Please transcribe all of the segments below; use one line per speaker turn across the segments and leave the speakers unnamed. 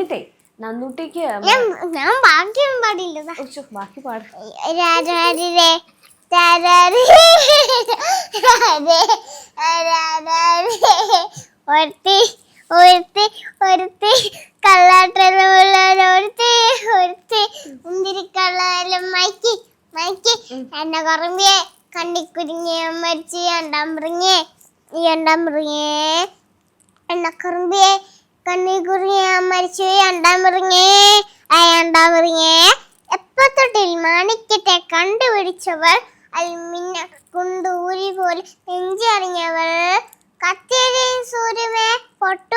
എന്നിട്ടേ നന്ദുട്ടിക്ക്
ഞാൻ ഞാൻ ബാക്കിയും പാടില്ല
ബാക്കി പാട്
രാരാരിരേ, രാരാരി, രാരേ, രാരാരി. ഒരുത്തി ഒരുത്തി ഒരുത്തി കള്ളാട്ടുള്ള ഒരുത്തി ഒരുത്തി മുന്തിരിക്കള്ളാലും മയക്കി മയക്കി എന്നെ കുറമ്പിയെ മരിച്ച് രണ്ടാം മൃങ്ങേ രണ്ടാം മൃങ്ങേ കണ്ണി കുറിയ മരിച്ചു. രണ്ടാം മൃങ്ങേ എപ്പോ തൊട്ടിൽ മാണിക്കത്തെ കണ്ടുപിടിച്ചവൾ? അൽമിന്ന കുണ്ടൂരി പോലെ നെഞ്ചറിഞ്ഞവൾ കത്തിരിയും സൂര്യമേ പൊട്ടുപൊട്ട്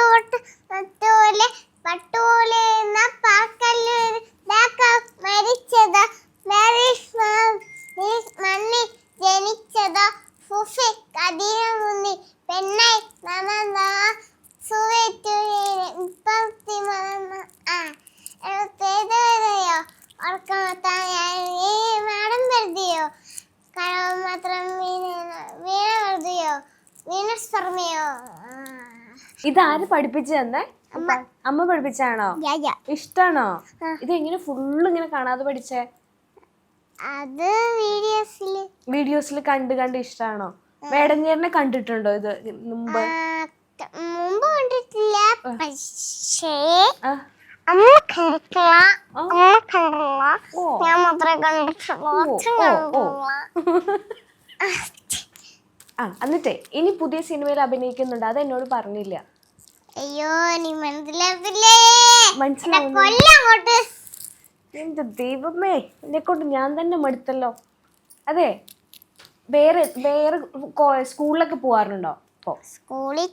ഇതാര് പഠിപ്പിച്ചു തന്നെ
അമ്മ.
പഠിപ്പിച്ചാണോ ഇഷ്ടാണോ?
ഇതെങ്ങനെ
ഇത് എങ്ങനെ ഫുള്ള് ഇങ്ങനെ കാണാതെ പഠിച്ചേ?
അത് വീഡിയോസിൽ
വീഡിയോസിൽ കണ്ട് കണ്ട് ഇഷ്ടാണോ? വേടഞ്ഞേറിനെ കണ്ടിട്ടുണ്ടോ ഇത് മുമ്പ്?
മുമ്പ് കണ്ടിട്ടില്ല പക്ഷേ അമ്മ കണ്ടിട്ടില്ല. അമ്മ കണ്ടിട്ടില്ല. ഞാൻ മാത്രമേ കണ്ടിട്ടുള്ളൂ
ഓ,
അച്ഛൻ
ഓ, ഓ.
കണ്ടിട്ടില്ല
ആ എന്നിട്ടേ ഇനി പുതിയ സിനിമയിൽ അഭിനയിക്കുന്നുണ്ട്. അത് എന്നോട് പറഞ്ഞില്ല.
അയ്യോ നീ മനസ്സിലാവില്ലേ
മനസ്സിലാവുന്നു എന്റെ ദൈവമേ എന്നെ കൊണ്ട് ഞാൻ തന്നെ മടുത്തല്ലോ. അതെ വേറെ വേറെ സ്കൂളിലൊക്കെ പോവാറുണ്ടോ? ഇപ്പോ?
സ്കൂളിൽ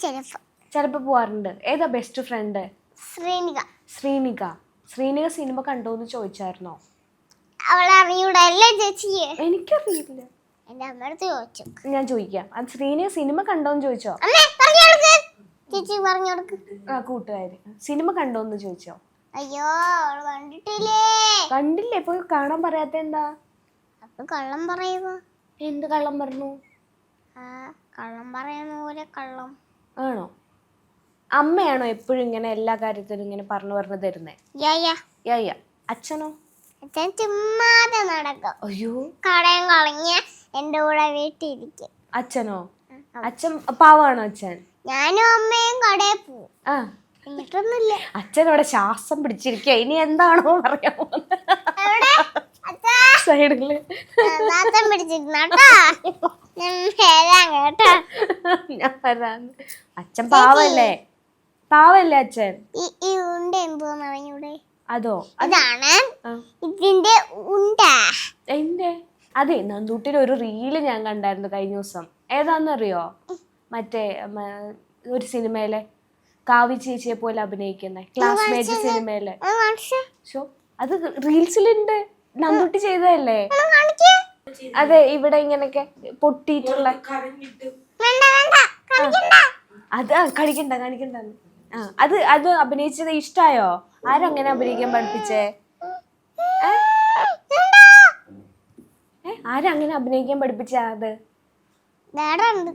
ചിലപ്പോ.
പോവാറുണ്ട്. ഏതാ best friend
Srinika.
Srinika. Srinika cinema കണ്ടോന്ന് ചോദിച്ചായിരുന്നോ?
അവളെ അറിയൂടല്ലേ ചേച്ചിയെ?
എനിക്കറിയില്ല.
എന്റെ അമ്മടുത്ത് ചോദിച്ചു?
ഞാൻ ചോദിക്കാം. അത് ശ്രീനി സിനിമ കണ്ടോന്ന് ചോദിച്ചോ?
അമ്മേ പറഞ്ഞു കൊടുക്ക്. ചേച്ചി പറഞ്ഞു കൊടുക്ക്.
ആ കൂട്ടുകാര്. സിനിമ കണ്ടോന്ന് ചോദിച്ചോ?
അയ്യോ അവൾ കണ്ടിട്ടില്ലേ?
കണ്ടില്ലേ? പോയി കാണാൻ പറയാത്ത എന്താ?
അപ്പൊ കള്ളം പറയുമോ
എന്ത് കള്ളം പറഞ്ഞു?
ആ കള്ളം പറയുന്ന പോലെ കള്ളം.
ആണോ? അമ്മയാണോ എപ്പോഴും ഇങ്ങനെ എല്ലാ കാര്യത്തിലും ഇങ്ങനെ പറഞ്ഞു പറഞ്ഞു തരുന്നേ?
യാ യാ.
അച്ഛനോ?
അച്ഛൻ ചുമ്മാതെ നടക്കും.
അയ്യോ.
കടയും കളഞ്ഞ് എന്റെ കൂടെ വീട്ടിലിരിക്കും.
അച്ഛനോ? അച്ഛൻ പാവാണോ അച്ഛൻ?
ഞാനും അമ്മയും കടയിൽ പോവും
ആ.
എന്നിട്ടൊന്നുമില്ല.
അച്ഛൻ അവിടെ ശ്വാസം പിടിച്ചിരിക്കുക ഇനി എന്താണോ പറയാൻ
സൈഡിൽ. പിടിച്ചിരുന്നാട്ടാ ഞാൻ
വരാന്ന് അച്ഛൻ പാവല്ലേ? പാവല്ലേ അച്ഛൻ? അതോ? അതാണ്
ഇതിന്റെ ഉണ്ട.
എന്റെ അതെ നന്ദൂട്ടിയുടെ ഒരു റീൽ ഞാൻ കണ്ടായിരുന്നു കഴിഞ്ഞ ദിവസം. ഏതാണെന്നറിയോ? മറ്റേ മ, ഒരു സിനിമയിലെ കാവി ചേച്ചിയെ പോലെ അഭിനയിക്കുന്ന ക്ലാസ്മേറ്റ് സിനിമയിലെ. ഷോ അത് റീൽസിലുണ്ട് നന്ദൂട്ടി ചെയ്തതല്ലേ?
ഒന്ന് കാണിക്കേ.
അതെ ഇവിടെ ഇങ്ങനൊക്കെ പൊട്ടിയിട്ടുള്ള
വേണ്ട വേണ്ട കാണിക്കണ്ട.
അത് കളിക്കണ്ട കാണിക്കണ്ട കാണിക്കണ്ട. ആ അത് അത് അഭിനയിച്ചത് ഇഷ്ടായോ? ആരങ്ങനെ അഭിനയിക്കാൻ പഠിപ്പിച്ചേ
വേണ്ട.
ഏ ആരങ്ങനെ അഭിനയിക്കാൻ പഠിപ്പിച്ചത്
വേറെ ഉണ്ട്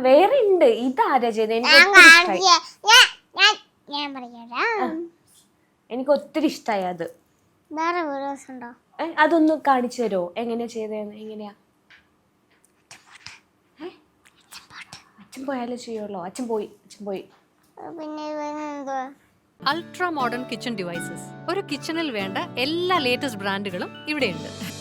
വേറെ ഉണ്ട് ഇതാരാ ചെയ്ത്? എനിക്ക് ഒത്തിരി ഇഷ്ടായി.
ഞാൻ ഞാൻ ഞാൻ പറയാം
എനിക്ക് ഒത്തിരി ഇഷ്ടമായി അത്.
വേറെ വീഡിയോസ് ഉണ്ടോ
ഏ, അതൊന്ന് കാണിച്ചു തരുമോ എങ്ങനെയാ ചെയ്തതെന്ന് എങ്ങനെയാ? ഏ? അച്ഛൻ പോയാലേ ചെയ്യുള്ളൂ? അച്ഛൻ പോയി അച്ഛൻ പോയി.
പിന്നെ
അൾട്രാ മോഡേൺ കിച്ചൺ ഡിവൈസസ്. ഒരു കിച്ചണിൽ വേണ്ട എല്ലാ ലേറ്റസ്റ്റ് ബ്രാൻഡുകളും ഇവിടെയുണ്ട്.